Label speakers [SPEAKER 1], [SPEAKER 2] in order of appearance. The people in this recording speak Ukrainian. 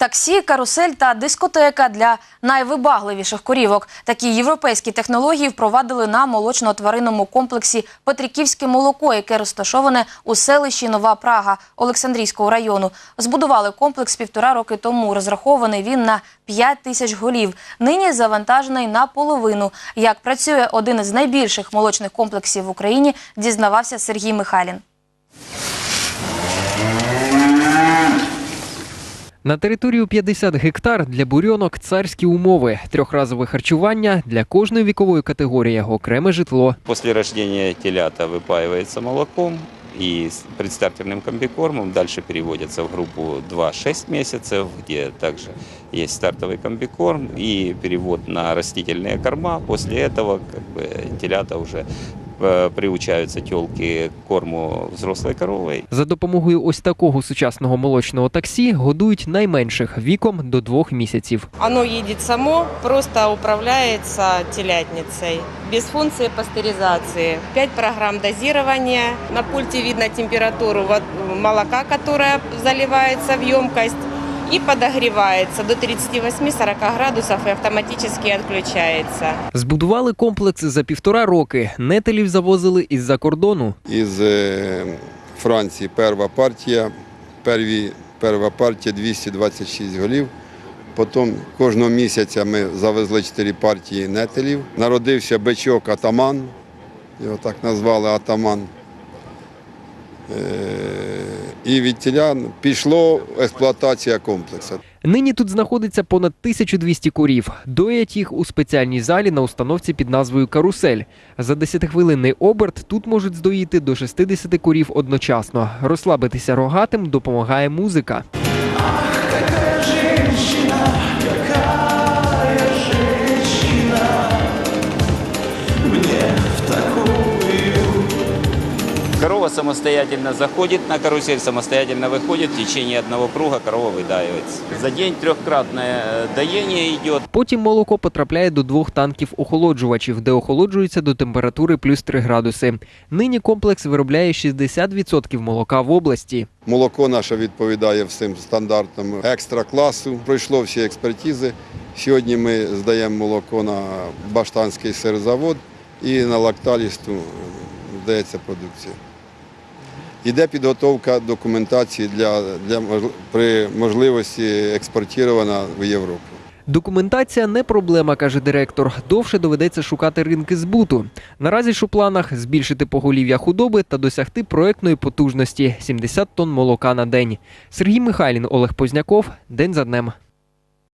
[SPEAKER 1] Таксі, карусель та дискотека для найвибагливіших корівок. Такі європейські технології впровадили на молочно-тваринному комплексі Петриківське молоко, яке розташоване у селищі Нова Прага Олександрійського району. Збудували комплекс півтора роки тому. Розрахований він на 5 тисяч голів. Нині завантажений наполовину. Як працює один із найбільших молочних комплексів в Україні, дізнавався Сергій Михайлін.
[SPEAKER 2] На територію 50 гектар для бурьонок царські умови, трьохразове харчування для кожної вікової категорії, окреме житло.
[SPEAKER 3] После рождения телята выпаивается молоком и с предстартерным комбикормом. Дальше переводится в группу 2-6 месяцев, где также есть стартовый комбикорм и перевод на растительные корма. После этого как бы, телята уже приучаются телки к корму взрослой коровой.
[SPEAKER 2] За допомогою ось такого сучасного молочного таксі годують найменших віком до двох місяців.
[SPEAKER 4] Оно едет само, просто управляется телятницей, без функции пастеризации. 5 программ дозирования. На пульте видно температуру молока, которая заливается в емкость и подогревается до 38-40 градусов и автоматически отключается.
[SPEAKER 2] Збудували комплекс за півтора роки. Нетелів завозили із-за кордону.
[SPEAKER 5] із е, Франції перша партія. Перві, перша партія 226 голів. Потім кожного місяця ми завезли 4 партії нетелів. Народився бичок атаман, його так назвали атаман. І від тілян пішло експлуатація комплексу.
[SPEAKER 2] Нині тут знаходиться понад 1200 корів. Доять їх у спеціальній залі на установці під назвою Карусель. За 10-хвилинний оберт тут можуть здоїти до 60 корів одночасно. Розслабитися рогатим допомагає музика.
[SPEAKER 3] Корова самостоятельно заходит на карусель, самостоятельно выходит. В течение одного круга корова выдаивается. За день трехкратное э, доение идет.
[SPEAKER 2] Потім молоко потрапляє до двох танків охолоджувачів, де охолоджується до температури плюс 3 градуси. Нині комплекс виробляє 60% молока в області.
[SPEAKER 5] Молоко наше відповідає всім стандартам екстра класу. Пройшло всі експертизи. Сьогодні ми здаємо молоко на Баштанський сирзавод і на лакталісту е, здається продукція. Іде підготовка документації для, для при можливості експортована в Європу.
[SPEAKER 2] Документація не проблема, каже директор. Довше доведеться шукати ринки збуту. Наразі ж у планах збільшити поголів'я худоби та досягти проектної потужності 70 тонн молока на день. Сергій Михайлін, Олег Позняков. День за днем.